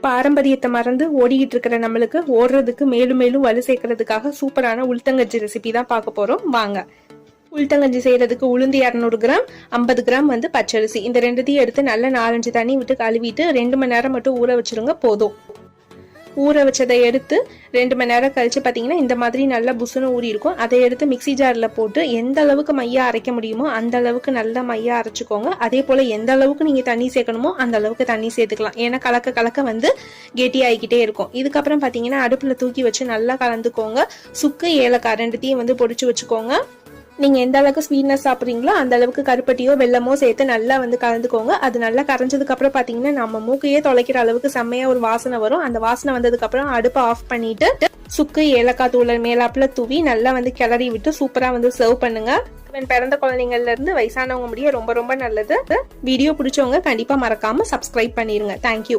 பாரம்பரியத்தை மறந்து ஓடிக்கிட்டு இருக்கிற நம்மளுக்கு ஓடுறதுக்கு மேலும் மேலும் வலு சேர்க்கறதுக்காக சூப்பரான உளுத்தங்கஞ்சி ரெசிபி தான் பார்க்க போறோம். வாங்க. உளுத்தங்கஞ்சி செய்யறதுக்கு உளுந்து இரநூறு கிராம் ஐம்பது கிராம் வந்து பச்சரிசி. இந்த ரெண்டுத்தையும் எடுத்து நல்லா நாலஞ்சு தண்ணி விட்டு கழுவிட்டு ரெண்டு மணி நேரம் மட்டும் ஊற வச்சிருங்க போதும். ஊற வச்சதை எடுத்து ரெண்டு மணி நேரம் கழிச்சு பார்த்தீங்கன்னா இந்த மாதிரி நல்லா புசுன்னு ஊறி இருக்கும். அதை எடுத்து மிக்ஸி ஜாரில் போட்டு எந்த அளவுக்கு மையா அரைக்க முடியுமோ அந்த அளவுக்கு நல்லா மையா அரைச்சிக்கோங்க. அதே போல் எந்த அளவுக்கு நீங்கள் தண்ணி சேர்க்கணுமோ அந்த அளவுக்கு தண்ணி சேர்த்துக்கலாம். ஏன்னா கலக்க கலக்க வந்து கெட்டி ஆகிக்கிட்டே இருக்கும். இதுக்கப்புறம் பார்த்தீங்கன்னா அடுப்பில் தூக்கி வச்சு நல்லா கலந்துக்கோங்க. சுக்கு ஏலக்காய் ரெண்டுத்தையும் வந்து பொடிச்சு வச்சுக்கோங்க. நீங்கள் எந்த அளவுக்கு ஸ்வீட்னஸ் சாப்பிட்றீங்களோ அந்த அளவுக்கு கருப்பட்டியோ வெல்லமோ சேர்த்து நல்லா வந்து கலந்துக்கோங்க. அது நல்லா கரைஞ்சதுக்கப்புறம் பார்த்தீங்கன்னா நம்ம மூக்கையே தொலைக்கிற அளவுக்கு செம்மையாக ஒரு வாசனை வரும். அந்த வாசனை வந்ததுக்கப்புறம் அடுப்பை ஆஃப் பண்ணிட்டு சுக்கு ஏலக்காய் தூளை மேலாப்பில் தூவி நல்லா வந்து கிளறி விட்டு சூப்பராக வந்து சர்வ் பண்ணுங்க. பிறந்த குழந்தைங்கள்ல இருந்து வயசானவங்க முடிய ரொம்ப ரொம்ப நல்லது. வீடியோ பிடிச்சவங்க கண்டிப்பாக மறக்காம சப்ஸ்கிரைப் பண்ணிருங்க. தேங்க்யூ